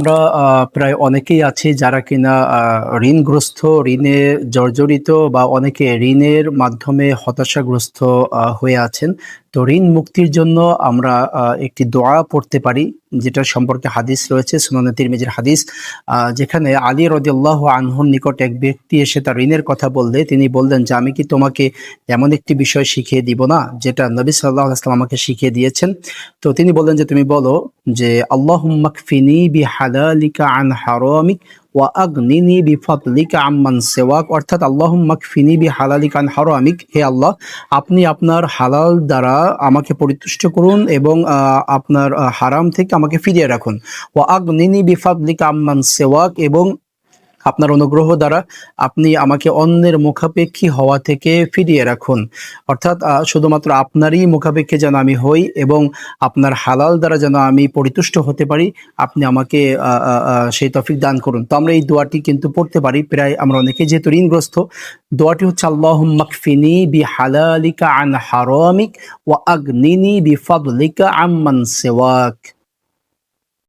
আমরা প্রায় অনেকেই আছি যারা কিনা ঋণগ্রস্ত, ঋণে জর্জরিত বা অনেকে ঋণের মাধ্যমে হতাশাগ্রস্ত হয়ে আছেন। তো ঋণ মুক্তির জন্য আমরা একটি দোয়া পড়তে পারি যেটা সম্পর্কে হাদিস রয়েছে, সুনানে তিরমিজির হাদিস যেখানে আলী রদিয়াল্লাহ আনহুর নিকট এক ব্যক্তি এসে তার ঋণের কথা বললে, তিনি বললেন, যে আমি কি তোমাকে এমন একটি বিষয় শিখিয়ে দিব না, যেটা নবী সাল্লাহ আসলাম আমাকে শিখিয়ে দিয়েছেন? তো তিনি বললেন যে, তুমি বলো যে আল্লাহ হালালিকা আন আম্মান অর্থাৎ আল্লাহ বি হে আল্লাহ, আপনি আপনার হালাল দ্বারা আমাকে পরিতুষ্ট করুন এবং আপনার হারাম থেকে আমাকে ফিরিয়ে রাখুন। ওয়া আগনিনি বি আম্মান সেওয়াক এবং আপনার অনুগ্রহ দ্বারা আপনি আমাকে অন্যের মুখাপেক্ষী হওয়া থেকে ফিরিয়ে রাখুন। অর্থাৎ শুধুমাত্র আপনারই মুখাপেক্ষী যেন আমি হই এবং আপনার হালাল দ্বারা যেন আমি পরিতুষ্ট হতে পারি, আপনি আমাকে সেই তফিক দান করুন। তো আমরা এই দোয়াটি কিন্তু পড়তে পারি। প্রায় আমরা অনেকে যেহেতু ঋণগ্রস্ত, দোয়াটি হচ্ছে আল্লাহ মাকফিনি বি হালালিকা আন হারামিক ওয়া আগনিনি বি ফাদলিকা আম্মান সেওয়াক।